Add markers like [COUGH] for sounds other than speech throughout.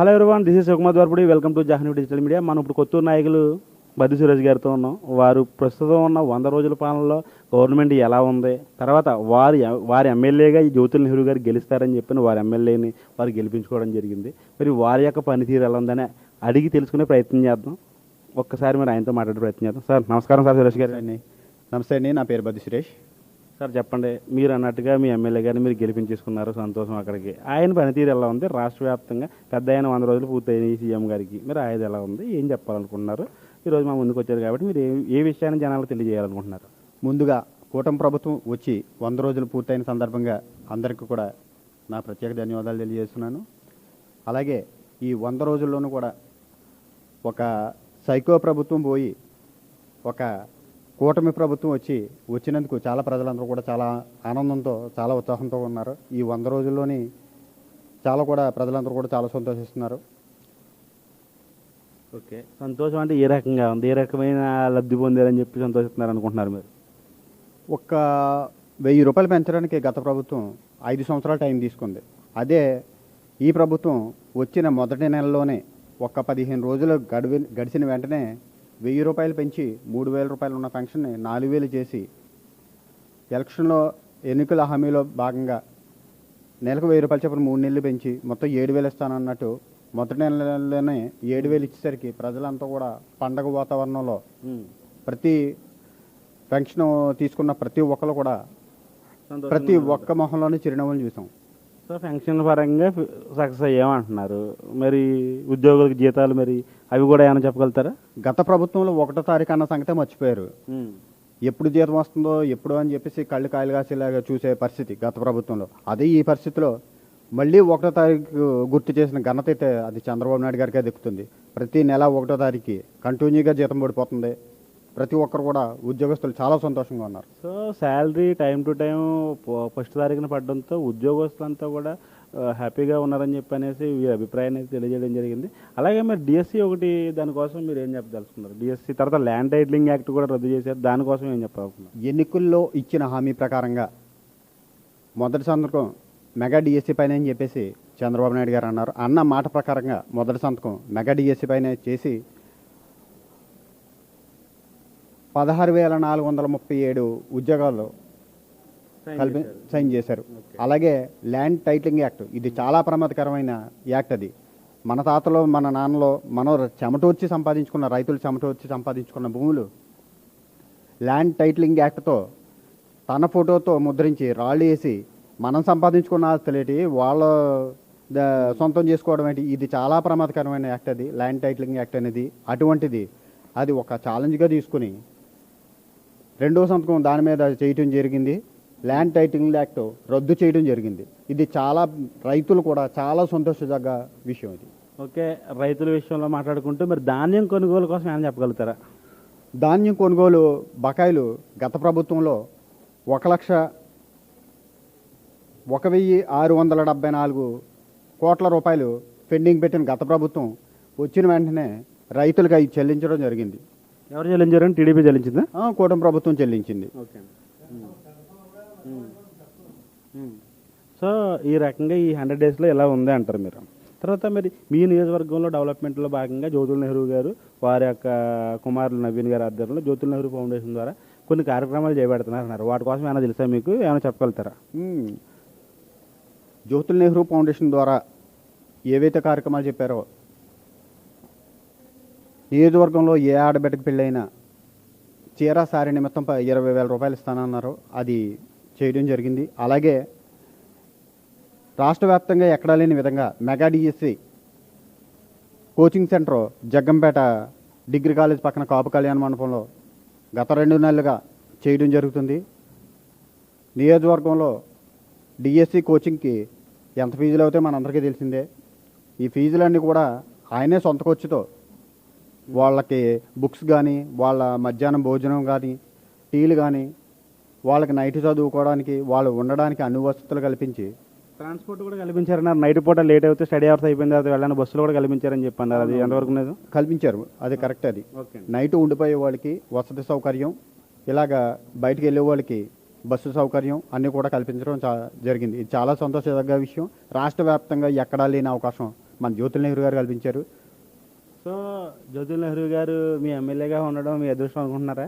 Hello everyone this is Sukumar Dwarapudi welcome to Jahnavi digital media మనం ఇప్పుడు కొత్తూరు నాయకులు బద్ది సురేష్ గారితో ఉన్నాం. వారు ప్రస్తుతం ఉన్న వంద రోజుల పాలనలో గవర్నమెంట్ ఎలా ఉంది? తర్వాత వారి వారి ఎమ్మెల్యేగా ఈ జ్యోతుల్ నెహ్రూ గారు గెలుస్తారని చెప్పిన వారి ఎమ్మెల్యేని వారు గెలిపించుకోవడం జరిగింది. మరి వారి యొక్క పనితీరు ఎలా ఉందని అడిగి తెలుసుకునే ప్రయత్నం చేద్దాం. ఒక్కసారి మరి ఆయనతో మాట్లాడే ప్రయత్నం చేద్దాం. సార్ నమస్కారం సార్ సురేష్ గారు. అండి నమస్తే అండి. నా పేరు బద్ది సురేష్. సార్ చెప్పండి. మీరు అన్నట్టుగా మీ ఎమ్మెల్యే గారిని మీరు గెలిపించేసుకున్నారు. సంతోషం అక్కడికి. ఆయన పనితీరు ఎలా ఉంది? రాష్ట్ర వ్యాప్తంగా పెద్ద ఆయన వంద రోజులు పూర్తయినాయి సీఎం గారికి. మీరు ఆయన ఎలా ఉంది? ఏం చెప్పాలనుకుంటున్నారు? ఈరోజు మా ముందుకు వచ్చారు కాబట్టి మీరు ఏ ఏ విషయాన్ని జనాలకు తెలియజేయాలనుకుంటున్నారు? ముందుగా కూటమి ప్రభుత్వం వచ్చి వంద రోజులు పూర్తయిన సందర్భంగా అందరికీ కూడా నా ప్రత్యేక ధన్యవాదాలు తెలియజేస్తున్నాను. అలాగే ఈ వంద రోజుల్లోనూ కూడా ఒక సైకో ప్రభుత్వం పోయి ఒక కూటమి ప్రభుత్వం వచ్చి వచ్చినందుకు చాలా ప్రజలందరూ కూడా చాలా ఆనందంతో చాలా ఉత్సాహంతో ఉన్నారు. ఈ వంద రోజుల్లోని చాలా కూడా ప్రజలందరూ కూడా చాలా సంతోషిస్తున్నారు. ఓకే. సంతోషం అంటే ఏ రకంగా ఉంది? ఏ రకమైన లబ్ధి పొందారని చెప్పి సంతోషిస్తున్నారు అనుకుంటున్నారు మీరు? ఒక్క వెయ్యి రూపాయలు పెంచడానికి గత ప్రభుత్వం ఐదు సంవత్సరాలు టైం తీసుకుంది. అదే ఈ ప్రభుత్వం వచ్చిన మొదటి నెలలోనే ఒక్క పదిహేను రోజులు గడివి గడిచిన వెంటనే వెయ్యి రూపాయలు పెంచి మూడు వేల రూపాయలు ఉన్న పెన్షన్ని నాలుగు వేలు చేసి ఎలక్షన్లో ఎన్నికల హామీలో భాగంగా నెలకు వెయ్యి రూపాయలు చొప్పున మూడు నెలలు పెంచి మొత్తం ఏడు వేలు ఇస్తానన్నట్టు మొదటి నెలలోనే ఏడు వేలు ఇచ్చేసరికి ప్రజలంతా కూడా పండగ వాతావరణంలో ప్రతి పెన్షన్ తీసుకున్న ప్రతి ఒక్కరు కూడా ప్రతి. ఒక్క మొహంలోనే చిరునవ్వులు చూసాం సో ఫంక్షన్ పరంగా సక్సెస్ అయ్యామంటున్నారు. మరి ఉద్యోగులకు జీతాలు మరి అవి కూడా ఏమైనా చెప్పగలుగుతారా? గత ప్రభుత్వంలో ఒకటో తారీఖు అన్న సంగతే మర్చిపోయారు. ఎప్పుడు జీతం వస్తుందో ఎప్పుడు అని చెప్పేసి కళ్ళు కాయలు కాసేలాగా చూసే పరిస్థితి గత ప్రభుత్వంలో. అదే ఈ పరిస్థితిలో మళ్ళీ ఒకటో తారీఖు గుర్తు చేసిన ఘనత అయితే అది చంద్రబాబు నాయుడు గారికే దక్కుతుంది. ప్రతి నెల ఒకటో తారీఖు కంటిన్యూగా జీతం పడిపోతుంది. ప్రతి ఒక్కరు కూడా ఉద్యోగస్తులు చాలా సంతోషంగా ఉన్నారు. So salary time to time first తారీఖున పడడంతో ఉద్యోగస్తులంతా కూడా హ్యాపీగా ఉన్నారని చెప్పి అనేసి అభిప్రాయాన్ని అయితే తెలియజేయడం జరిగింది. అలాగే మరి డిఎస్సి ఒకటి దానికోసం మీరు ఏం చెప్పదలుచుకున్నారు? డిఎస్సి తర్వాత ల్యాండ్ టైటిలింగ్ యాక్ట్ కూడా రద్దు చేశారు. దానికోసం ఏం చెప్పాలనుకున్నారు ఎన్నికల్లో ఇచ్చిన హామీ ప్రకారంగా మొదటి సంతకం మెగా డిఎస్సి పైన అని చెప్పేసి చంద్రబాబు నాయుడు గారు అన్నారు. అన్న మాట ప్రకారంగా మొదటి సంతకం మెగా డిఎస్సి పైన చేసి పదహారు వేల నాలుగు వందల ముప్పై ఏడు ఉద్యోగాలు కల్పి సైన్ చేశారు. అలాగే ల్యాండ్ టైటిలింగ్ యాక్ట్ ఇది చాలా ప్రమాదకరమైన యాక్ట్ అది. మన తాతలో మన నాన్నలో మనం చెమటోర్చి సంపాదించుకున్న రైతులు చెమటోర్చి సంపాదించుకున్న భూములు ల్యాండ్ టైటిలింగ్ యాక్ట్తో తన ఫోటోతో ముద్రించి రాళ్ళు వేసి మనం సంపాదించుకున్న ఆస్తులేటి వాళ్ళ సొంతం చేసుకోవడం ఏంటి? ఇది చాలా ప్రమాదకరమైన యాక్ట్ అది. ల్యాండ్ టైటిలింగ్ యాక్ట్ అనేది అటువంటిది. అది ఒక ఛాలెంజ్గా తీసుకుని రెండో సంతకం దాని మీద చేయటం జరిగింది. ల్యాండ్ టైటిలింగ్ యాక్ట్ రద్దు చేయడం జరిగింది. ఇది చాలా రైతులు కూడా చాలా సంతోషదగ్గ విషయం ఇది. ఓకే రైతుల విషయంలో మాట్లాడుకుంటూ మరి ధాన్యం కొనుగోలు కోసం ఏమైనా చెప్పగలుగుతారా? ధాన్యం కొనుగోలు బకాయిలు గత ప్రభుత్వంలో ఒక లక్ష ఒక వెయ్యి ఆరు వందల డెబ్బై నాలుగు కోట్ల రూపాయలు పెండింగ్ పెట్టిన గత ప్రభుత్వం వచ్చిన వెంటనే రైతులకు అవి చెల్లించడం జరిగింది. ఎవరు చెల్లించారని టీడీపీ చెల్లించిందా? కూటమి ప్రభుత్వం చెల్లించింది. ఓకే. సో ఈ రకంగా ఈ హండ్రెడ్ డేస్లో ఇలా ఉంది అంటారు మీరు? తర్వాత మరి మీ నియోజకవర్గంలో డెవలప్మెంట్లో భాగంగా జ్యోతుల్ నెహ్రూ గారు వారి యొక్క కుమారులు నవీన్ గారి ఆధ్వర్యంలో జ్యోతుల్ నెహ్రూ ఫౌండేషన్ ద్వారా కొన్ని కార్యక్రమాలు చేపడుతున్నారు అన్నారు వాటి కోసం ఏమైనా తెలుసా మీకు? ఏమైనా చెప్పగలుగుతారా. జ్యోతుల్ నెహ్రూ ఫౌండేషన్ ద్వారా ఏవైతే కార్యక్రమాలు చెప్పారో నియోజకవర్గంలో ఏ ఆడబిడ్డకు పెళ్ళైనా చీర సారీ నిమిత్తం ఇరవై వేల రూపాయలు ఇస్తానన్నారు. అది చేయడం జరిగింది. అలాగే రాష్ట్ర వ్యాప్తంగా ఎక్కడా లేని విధంగా mega DSC coaching centre Jaggampeta degree college పక్కన కాపు కళ్యాణ మండపంలో గత రెండు నెలలుగా చేయడం జరుగుతుంది. నియోజకవర్గంలో డిఎస్సి కోచింగ్కి ఎంత ఫీజులు అవుతాయో మనందరికీ తెలిసిందే. ఈ ఫీజులన్నీ కూడా ఆయనే సొంత ఖర్చుతో వాళ్ళకి బుక్స్ కానీ వాళ్ళ మధ్యాహ్నం భోజనం కానీ టీలు కానీ వాళ్ళకి నైట్ చదువుకోవడానికి వాళ్ళు ఉండడానికి అన్ని వసతులు కల్పించి ట్రాన్స్పోర్ట్ కూడా కల్పించారన్నారు. నైట్ పూట లేట్ అయితే స్టడీ అవర్స్ అయిపోయిన తర్వాత వెళ్ళని బస్సులు కూడా కల్పించారని చెప్పన్నారు. అది ఎంతవరకు లేదు కల్పించారు. అది కరెక్ట్ అది. ఓకే. నైట్ ఉండిపోయే వాళ్ళకి వసతి సౌకర్యం ఇలాగా బయటికి వెళ్ళే వాళ్ళకి బస్సు సౌకర్యం అన్నీ కూడా కల్పించడం జరిగింది. ఇది చాలా సంతోషదగ్గ విషయం. రాష్ట్ర వ్యాప్తంగా ఎక్కడా లేని అవకాశం మన జ్యోతుల్ నెహ్రూ గారు కల్పించారు. జ్యోతిల్ నెహ్రూ గారు మీ ఎమ్మెల్యేగా ఉండడం మీ అదృష్టం అనుకుంటున్నారా?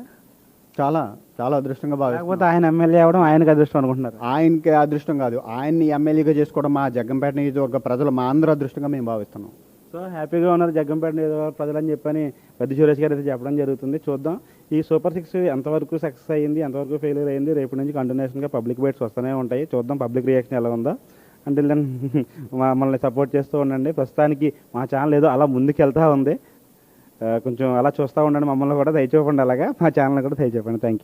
చాలా చాలా అదృష్టంగా బాగా లేకపోతే ఆయన ఎమ్మెల్యే అవ్వడం ఆయనకి అదృష్టం అనుకుంటున్నారు? ఆయనకి అదృష్టం కాదు. ఆయన్ని ఎమ్మెల్యేగా చేసుకోవడం మా జగ్గంపేట నియోజకవర్గ ప్రజలు మా అందరూ అదృష్టంగా మేము భావిస్తున్నాం. సో హ్యాపీగా ఉన్నారు జగ్గంపేట నియోజకవర్గ ప్రజలని చెప్పని పెద్ద సురేష్ గారు అయితే చెప్పడం జరుగుతుంది. చూద్దాం. ఈ సూపర్ సిక్స్ ఎంతవరకు సక్సెస్ అయ్యింది ఎంతవరకు ఫెయిల్యూర్ అయ్యింది రేపు నుంచి కంటిన్యూషన్గా పబ్లిక్ బైట్స్ వస్తూనే ఉంటాయి. చూద్దాం పబ్లిక్ రియాక్షన్ ఎలా ఉందో. అంటే [LAUGHS] మమ్మల్ని సపోర్ట్ చేస్తూ ఉండండి. ప్రస్తుతానికి మా ఛానల్ ఏదో అలా ముందుకు వెళ్తూ ఉంది. కొంచెం అలా చూస్తూ ఉండండి మమ్మల్ని కూడా దయచేపండి అలాగా. మా ఛానల్ కూడా దయచేపండి థ్యాంక్ యూ